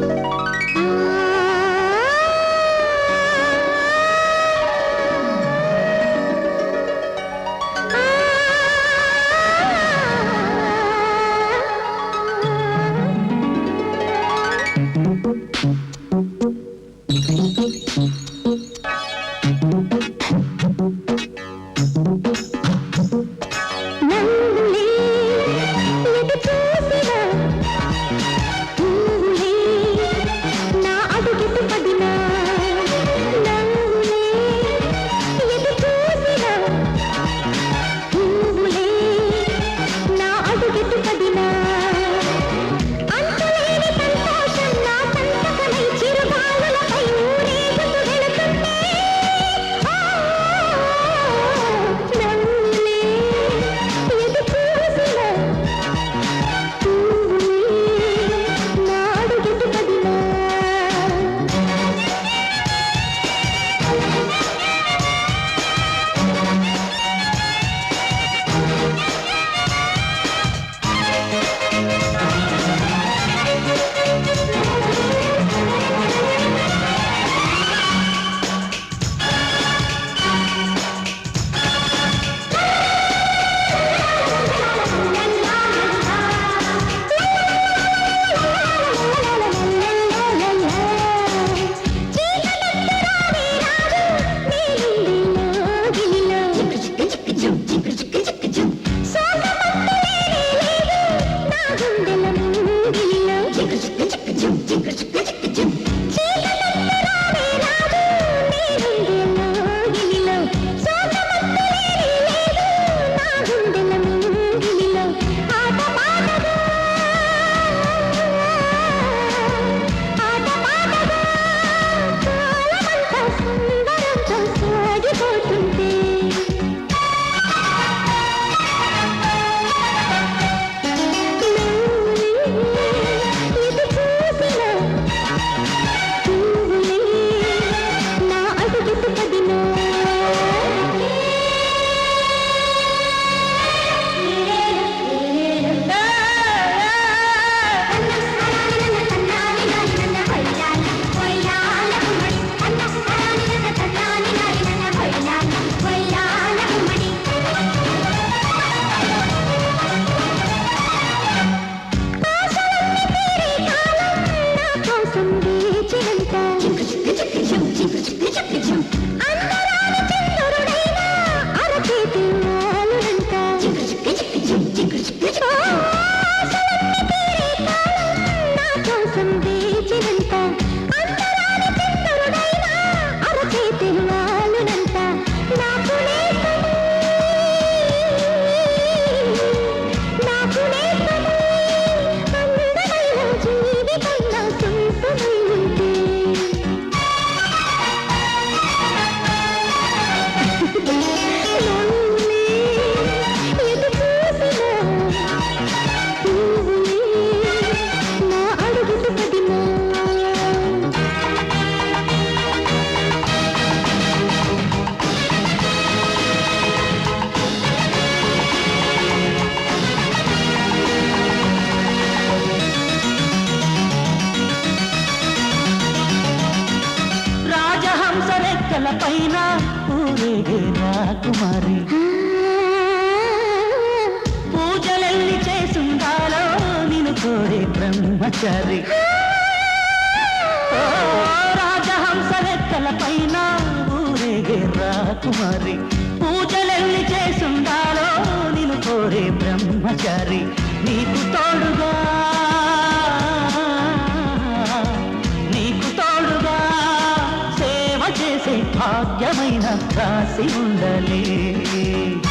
Thank mm -hmm. you. పైన ఊరేగే రాకుమారి పూజలెల్లి చేసిందాలో నేను కోరే బ్రహ్మచారి. రాజహంస రెక్కల పైన ఊరేగే రాకుమారి పూజలెల్లి చేసిందాలో నేను కోరే బ్రహ్మచారి. నీకు తోడుగా భాగ్యమైన రాసి ఉండలే.